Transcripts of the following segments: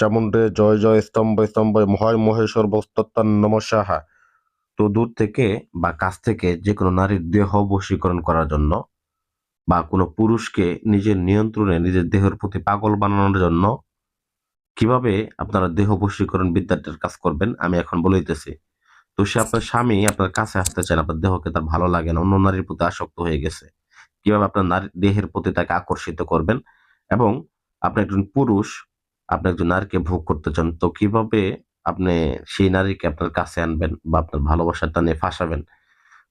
চামুণ্ডে জয় জয়, স্তম্ভ স্তম্ভ মহায় মহেশ্বর বস্তত্তান নমঃসাহা তো দূর থেকে বা কাছ থেকে যে কোনো নারীর দেহ বশীকরণ করার জন্য বা কোনো পুরুষকে নিজের নিয়ন্ত্রণে নিজের দেহের প্রতি পাগল বানানোর জন্য কীভাবে আপনারা দেহ বশীকরণ বিদ্যাটার কাজ করবেন, আমি এখন বলে দিতেছি। তো সে আপনার স্বামী আপনার কাছে আসতে চান আপনার দেহকে তার ভালো লাগে না, অন্য নারীর প্রতি আসক্ত হয়ে গেছে। কীভাবে আপনার নারী দেহের প্রতি তাকে আকর্ষিত করবেন? এবং আপনি একজন পুরুষ আপনি একজন নারীকে ভোগ করতে চান, তো কীভাবে আপনি সেই নারীকে আপনার কাছে আনবেন বা আপনার ভালোবাসার টানে ফাঁসাবেন?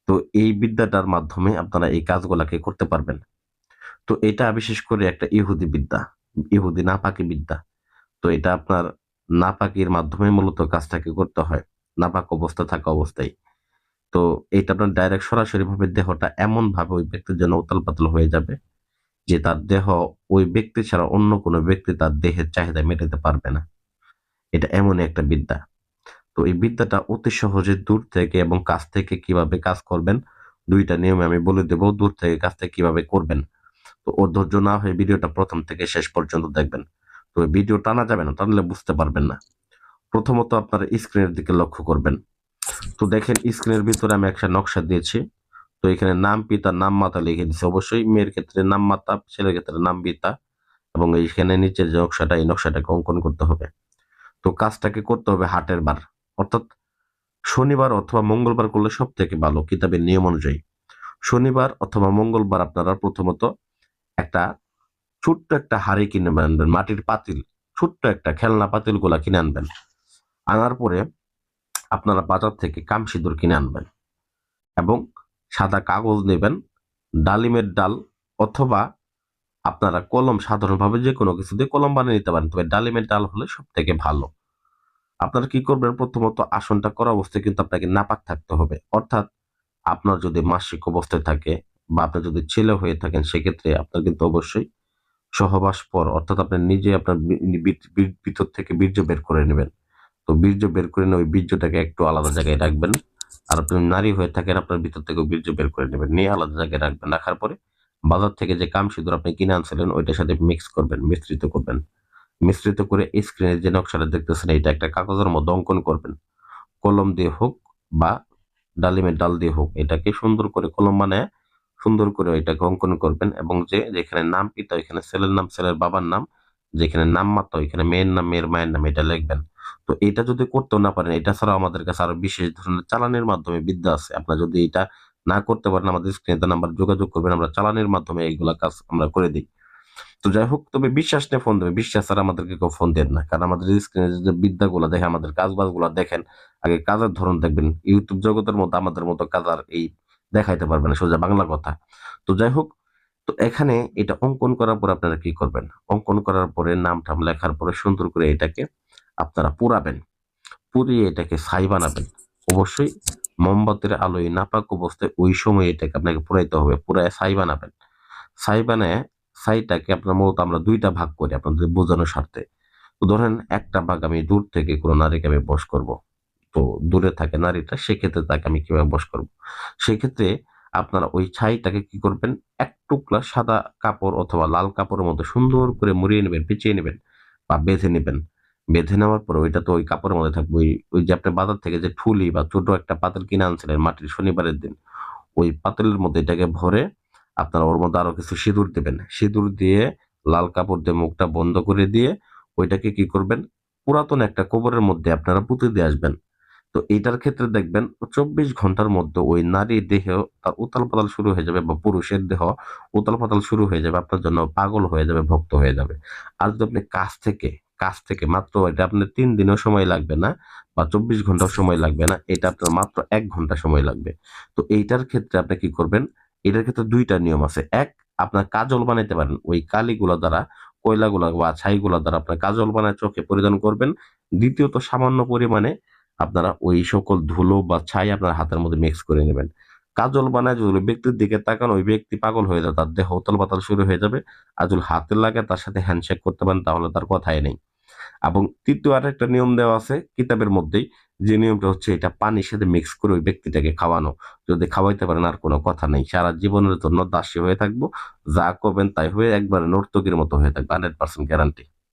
তো এই বিদ্যাটার মাধ্যমে আপনারা এই কাজগুলাকে করতে পারবেন। তো এটা বিশেষ করে একটা ইহুদি বিদ্যা, ইহুদি নাপাকি বিদ্যা। তো এটা আপনার নাপাকির মাধ্যমে মূলত কাজটাকে করতে হয়, নাপাক অবস্থা থাকা অবস্থায়। তো এটা আপনার ডাইরেক্ট সরাসরি ভাবে দেহটা এমন ভাবে ওই ব্যক্তির জন্য উতাল পাতল হয়ে যাবে যে তার দেহ ওই ব্যক্তি ছাড়া অন্য কোনো ব্যক্তি তার দেহের চাহিদা মেটাতে পারবে না। এটা এমনই একটা বিদ্যা। তো এই বিদ্যাটা অতি সহজে দূর থেকে এবং কাছ থেকে কীভাবে কাজ করবেন, দুইটা নিয়মে আমি বলে দেব, দূর থেকে কাছ থেকে কীভাবে করবেন। তো ও ধৈর্য না হয়ে ভিডিওটা প্রথম থেকে শেষ পর্যন্ত দেখবেন। তো ভিডিও টানা যাবে না, টানলে বুঝতে পারবেন না। প্রথমত আপনারা স্ক্রিনের দিকে লক্ষ্য করবেন। তো দেখেন, স্ক্রিনের ভিতরে আমি একটা নকশা দিয়েছি। তো এখানে নাম পিতা, নাম মাতা লিখে দিচ্ছে অবশ্যই মেয়ের ক্ষেত্রে নাম মাতা, ছেলের ক্ষেত্রে নাম পিতা এবং এইখানে নিচে যে নকশাটা এই নকশাটাকে অঙ্কন করতে হবে। তো কাজটাকে করতে হবে হাটের বার। অর্থাৎ শনিবার অথবা মঙ্গলবার করলে সব থেকে ভালো কিতাবের নিয়ম অনুযায়ী। শনিবার অথবা মঙ্গলবার আপনারা প্রথমত একটা ছোট্ট একটা হাড়ি কিনে আনবেন, মাটির পাতিল, ছোট্ট একটা খেলনা পাতিলগুলা কিনে আনবেন। আনার পরে আপনারা বাজার থেকে কাম সিঁদুর কিনে আনবেন এবং সাদা কাগজ নেবেন, ডালিমের ডাল অথবা আপনারা কলম, সাধারণভাবে যে কোনো কিছু দিয়ে কলম বানিয়ে নিতে পারেন। তবে ডালিমের ডাল হলে সব থেকে ভালো। আপনারা কি করবেন? প্রথমত আসনটা করা অবস্থায় কিন্তু আপনাকে নাপাক থাকতে হবে। অর্থাৎ আপনার যদি মাসিক অবস্থায় থাকে বা আপনি যদি ছেলে হয়ে থাকেন, সেক্ষেত্রে আপনার কিন্তু অবশ্যই সহবাস পর, অর্থাৎ আপনি নিজে আপনার ভিতর থেকে বীর্য বের করে নেবেন। তো বীর্য বের করে নিয়ে ওই বীর্যটাকে একটু আলাদা জায়গায় রাখবেন। আর আপনি নারী হয়ে থাকেন, আপনার ভিতর থেকে বীর্য বের করে নেবেন। নিয়ে আলাদা জায়গায় রাখবেন। রাখার পরে বাজার থেকে যে কাম সিঁদুর আপনি কিনে আনছিলেন, ওইটার সাথে মিক্স করবেন, মিশ্রিত করবেন। মিশ্রিত করে স্ক্রিনে যে নকশাটা দেখতেছেন এটা একটা কাগজের মধ্যে অঙ্কন করবেন। কলম দিয়ে হোক বা ডালিমের ডাল দিয়ে হোক, এটাকে সুন্দর করে কলম মানে সুন্দর করে এটাকে অঙ্কন করবেন এবং যে যেখানে নাম পিতা, ওইখানে ছেলের নাম, ছেলের বাবার নাম, যেখানে নাম মাতা, ওইখানে মেয়ের নাম, মেয়ের মায়ের নাম, এটা লিখবেন। তো এটা যদি করতেও না পারেন, এটা ছাড়াও আমাদের কাছে আরও বিশেষ ধরনের চালানের মাধ্যমে বিদ্যা আছে। আপনারা যদি এটা না করতে পারেন, আমাদের স্ক্রিনে নাম্বার যোগাযোগ করবেন, আমরা চালানের মাধ্যমে এইগুলা কাজ আমরা করে দিই। তো যাই হোক, তবে বিশ্বাস নিয়ে ফোন দেবে বিশ্বাস ছাড়া আমাদেরকে কেউ ফোন দেন না। কারণ আমাদের স্ক্রিনে যে বিদ্যাগুলো দেখে, আমাদের কাজ বাজগুলো দেখেন, আগে কাজের ধরন দেখবেন। ইউটিউব জগতের মতো, আমাদের মতো কাজ আর এই দেখাইতে পারবে না, সোজা বাংলা কথা। তো যাই হোক, তো এখানে এটা অঙ্কন করার পর আপনারা কি করবেন? অঙ্কন করার পরে নাম টাম লেখার পরে সুন্দর করে এটাকে আপনারা পুরাবেন। পুড়িয়ে এটাকে ছাই বানাবেন। অবশ্যই মোমবাতির আলোয় নাপাক অবস্থায় ওই সময় এটাকে আপনাকে পুরাইতে হবে। পুরায় ছাই বানাবেন। ছাই বানায়, ছাইটাকে আপনার মূলত আমরা দুইটা ভাগ করি আপনাদের বোঝানোর স্বার্থে। তো ধরেন একটা ভাগ আমি দূর থেকে কোনো নারীকে আমি বস করব। তো দূরে থাকে নারীটা, সেক্ষেত্রে তাকে আমি কীভাবে বস করব? সেক্ষেত্রে আপনারা ওই ছাইটাকে কি করবেন? এক টুকরা সাদা কাপড় অথবা লাল কাপড়ের মধ্যে সুন্দর করে মুড়িয়ে নেবেন, পেঁচিয়ে নেবেন বা বেঁধে নেবেন। বেঁধে নেওয়ার পরে ওইটা তো ওই কাপড়ের মধ্যে থাকবে। ওই ওই যে আপনি বাজার থেকে যে ঠুলি বা ছোট একটা পাতিল কিনে আনছিলেন মাটির শনিবারের দিন, ওই পাতিলের মধ্যে এটাকে ভরে আপনারা ওর মধ্যে আরও কিছু সিঁদুর দেবেন। সিঁদুর দিয়ে লাল কাপড় দিয়ে মুখটা বন্ধ করে দিয়ে ওইটাকে কি করবেন? পুরাতন একটা কবরের মধ্যে আপনারা পুঁতে দিয়ে আসবেন। তো এইটার ক্ষেত্রে দেখবেন চব্বিশ ঘণ্টার মধ্যে ওই নারীর দেহ তার উতাল পাতাল শুরু হয়ে যাবে বা পুরুষের দেহ উতাল পাতাল শুরু হয়ে যাবে, আপনার জন্য পাগল হয়ে যাবে, ভক্ত হয়ে যাবে। আর যদি আপনি কাছ থেকে কাছ থেকে মাত্র এটা আপনার তিন দিনও সময় লাগবে না বা চব্বিশ ঘন্টাও সময় লাগবে না, এটা আপনার মাত্র এক ঘণ্টা সময় লাগবে। তো এইটার ক্ষেত্রে আপনি কি করবেন? এটার ক্ষেত্রে দুইটা নিয়ম আছে। এক, আপনার কাজল বানাইতে পারেন। ওই কালিগুলা দ্বারা, কয়লাগুলা বা ছাইগুলা দ্বারা আপনার কাজল বানায় চোখে পরিধান করবেন। দ্বিতীয়ত, সামান্য পরিমাণে আপনারা ওই সকল ধুলো বা ছাই আপনার হাতের মধ্যে মিক্স করে নেবেন। কাজল বানায় যদি ব্যক্তির দিকে তাকান, ওই ব্যক্তি পাগল হয়ে যাবে তার দেহ উতল পাতাল শুরু হয়ে যাবে। আর যদি হাতে লাগে, তার সাথে হ্যান্ডশেক করতে পারেন, তাহলে তার কথাই নেই। এবং তৃতীয় আর একটা নিয়ম দেওয়া আছে কিতাবের মধ্যেই, যে নিয়মটা হচ্ছে এটা পানির সাথে মিক্স করে ওই ব্যক্তিটাকে খাওয়ানো। যদি খাওয়াইতে পারেন আর কোনো কথা নেই। সারা জীবনের জন্য দাসী হয়ে থাকব, যা করবেন তাই হয়ে একবারে নর্তকীর মতো হয়ে থাকবে হান্ড্রেড পার্সেন্ট গ্যারান্টি